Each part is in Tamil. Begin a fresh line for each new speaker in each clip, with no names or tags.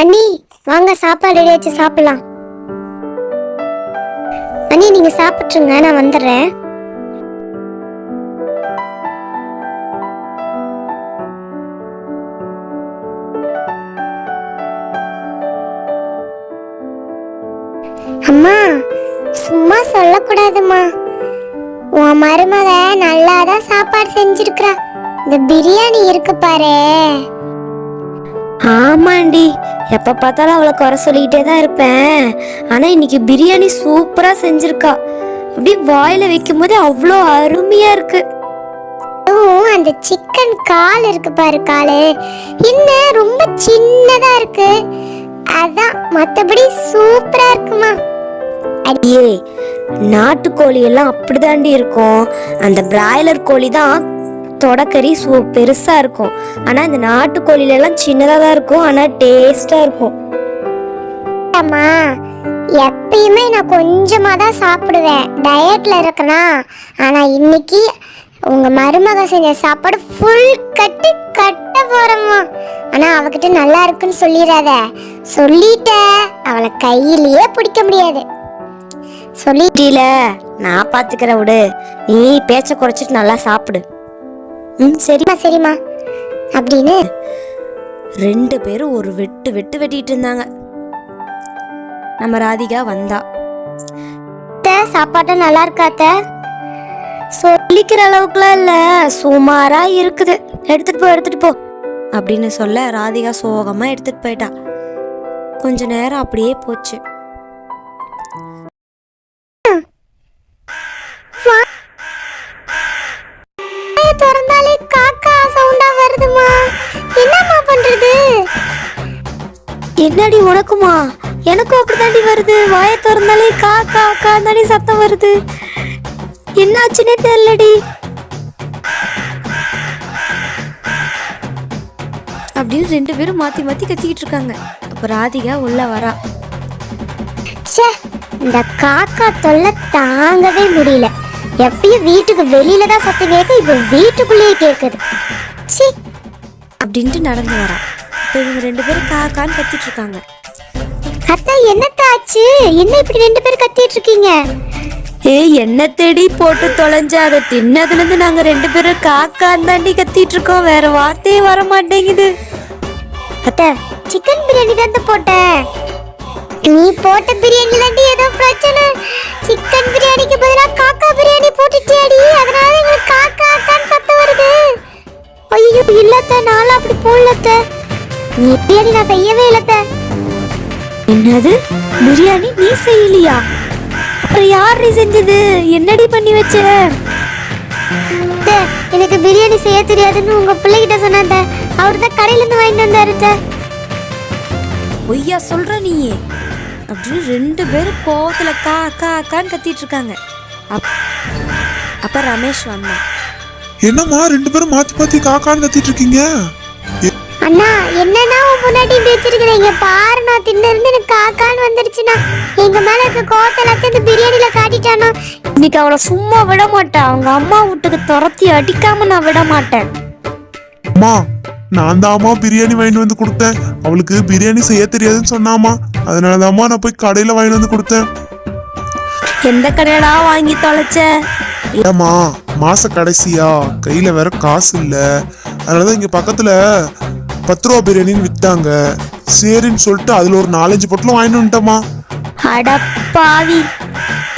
அண்ணி வாங்க சாப்பாடு ரெடி வச்சு சாப்பிடலாம். அண்ணி நீங்க சாப்பிட்டுருங்க நான் வந்துடுறேன். அம்மா சும்மா சொல்லக்கூடாதும்மா. உன் மருமக நல்லாதான் சாப்பாடு செஞ்சிருக்கிறா. இந்த பிரியாணி இருக்கு பாரு.
ஆமாண்டி. எப்ப பார்த்தாலும் அவளை குறை சொல்லிக்கிட்டே தான் இருப்பேன். ஆனா இன்னைக்கு பிரியாணி சூப்பரா செஞ்சிருக்கா. அப்படியே வாயில வைக்கும் போதே அவ்வளோ அருமையா இருக்கு.
அந்த சிக்கன் கால் இருக்கு பாரு காலு. இன்னும் ரொம்ப சின்னதா இருக்கு. அதான் மத்தபடி சூப்பரா இருக்குமா.
அடியே நாட்டுக்கோழி எல்லாம் அப்படிதாண்டி இருக்கும். அந்த பிராய்லர் கோழி தான் தொடக்கறி சூ பெருசா இருக்கும். ஆனா இந்த நாட்டுக்கோழில எல்லாம் சின்னதா தான் இருக்கும். ஆனா டேஸ்டா இருக்கும்.
அம்மா எப்பயுமே நான் கொஞ்சமா தான் சாப்பிடுவேன். டயட்ல இருக்கனா ஆனா இன்னைக்கு உங்க மருமக செஞ்ச சாப்பாடு ஃபுல் கட்டு கட்ட போறோம்மா. ஆனா அவகிட்ட நல்லா இருக்குன்னு சொல்லிடாத சொல்லிட்ட அவளை கையிலேயே பிடிக்க முடியாது. சொல்லி
டீல நான் பாத்துக்கிறேன் விடு. நீ பேச்ச குறைச்சிட்டு நல்லா சாப்பிடு. ம் சரி
சரிம்மா சரிம்மா. அப்படின்னு
ரெண்டு பேரும் ஒரு வெட்டு வெட்டு வெட்டிட்டு இருந்தாங்க. நம்ம ராதிகா வந்தா.
அத்தை, சாப்பாடு நல்லா இருக்காத்த
சொல்லிக்கிற அளவுக்குலாம் இல்ல சுமாரா இருக்குது. எடுத்துட்டு போ எடுத்துட்டு போ. அப்படின்னு சொல்ல ராதிகா சோகமா எடுத்துட்டு போயிட்டா. கொஞ்ச நேரம் அப்படியே போச்சு. என்னடி உனக்குமா? எனக்கும் அப்படிதாண்டி வருது. வாயை திறந்தாலே கா கா கா தாண்டி சத்தம் வருது. என்னாச்சுன்னே தெரியலடி. அப்படின்னு ரெண்டு பேரும் மாத்தி மாத்தி கத்திக்கிட்டு இருக்காங்க. அப்ப ராதிகா உள்ள வரா.
இந்த காக்கா தொல்லை தாங்கவே முடியல. எப்பயும் வீட்டுக்கு வெளியில தான் சத்தம் கேட்க இப்போ வீட்டுக்குள்ளேயே கேட்குது ச்சீ.
அப்படின்ட்டு நடந்து வரா. இப்போ இவங்க ரெண்டு பேரும் கா கான்னு கத்திட்டு இருக்காங்க
அத்தை என்னத்த ஆச்சு? என்ன இப்படி ரெண்டு பேரும் கத்திட்டு இருக்கீங்க
ஏய் என்ன தேடி போட்டு தொலைஞ்ச அதை தின்னதுல இருந்து நாங்க ரெண்டு பேரும் காக்கான் தாண்டி கத்திட்டு இருக்கோம் வேற வார்த்தையே வர மாட்டேங்குது
அத்தை சிக்கன் பிரியாணி தான் போட்டேன். நீ போட்ட பிரியாணி தாண்டி ஏதோ பிரச்சனை. சிக்கன் பிரியாணிக்கு பதிலாக காக்கா பிரியாணி போட்டுட்டியாடி. அதனால எங்களுக்கு காக்கா காக்கான்னு சத்தம் வருது. ஐயோ இல்லத்த நானும் அப்படி போடலத்த பிரியாணி நான் செய்யவே இல்லத்த.
என்னது? பிரியாணி நீ செய்யலையா? அப்புறம் யார் நீ செஞ்சது? என்னடி பண்ணி வச்ச?
எனக்கு பிரியாணி செய்ய தெரியாதுன்னு உங்க பிள்ளைகிட்ட சொன்னாத்த அவர் தான் கடையில இருந்து வாங்கிட்டு வந்தாரு.
பொய்யா சொல்ற நீயே. அப்படின்னு ரெண்டு பேரும் கோவத்துல கா கா கான்னு கத்திட்டு இருக்காங்க. அப்- அப்ப ரமேஷ் வந்தான்.
என்னம்மா ரெண்டு பேரும் மாத்தி மாத்தி காக்கான்னு கத்திட்டு இருக்கீங்க?
அண்ணா என்னன்னா உன் முன்னாடி இப்படி வச்சிருக்கிறீங்க? பாரு நான் தின்னு இருந்து எனக்கு காக்கான்னு வந்துருச்சுண்ணா. எங்க மேல இருக்க கோவத்தை எல்லாத்தையும் இந்த பிரியாணில காட்டிட்டானா?
இன்னைக்கு அவளை சும்மா விட மாட்டேன் அவங்க அம்மா வீட்டுக்கு துரத்தி அடிக்காம நான் விட மாட்டேன்.
அம்மா நான் தாம்மா பிரியாணி வாங்கிட்டு வந்து கொடுத்தேன். அவளுக்கு பிரியாணி செய்ய தெரியாதுன்னு சொன்னாமா அதனாலதாம்மா நான் போய் கடையில வாங்கிட்டு வந்து கொடுத்தேன்.
எந்த கடையடா வாங்கி தொலைச்ச?
ஏம்மா மாச கடைசியா? கையில வேற காசு இல்ல. அதனாலதான் இங்க பக்கத்துல பத்து ரூபா பிரியாணின்னு வித்தாங்க. சரின்னு சொல்லிட்டு அதுல ஒரு நாலஞ்சு பொட்டலம் வாங்கிட்டு வந்துட்டேம்மா
அடப்பாவி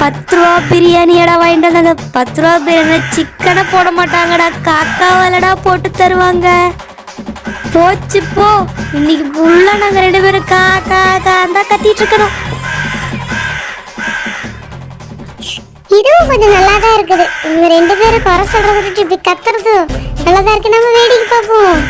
பத்து ரூபா பிரியாணியடா வாங்கிட்டு வந்தாங்க. பத்து ரூபா பிரியாணி சிக்கனை போட மாட்டாங்கடா. காக்காவாலடா போட்டு தருவாங்க. போச்சு போ. இன்னைக்கு ஃபுல்லா நாங்க ரெண்டு பேரும் காக்கா தான் கத்திட்டு இருக்கணும்.
இதுவும் கொஞ்சம் நல்லா தான் இருக்குது. இவங்க ரெண்டு பேரும் குறை சொல்றதை விட்டு இப்படி கத்துறது. நல்லா தான் இருக்கு. நம்ம வேடிக்கை பார்ப்போம்.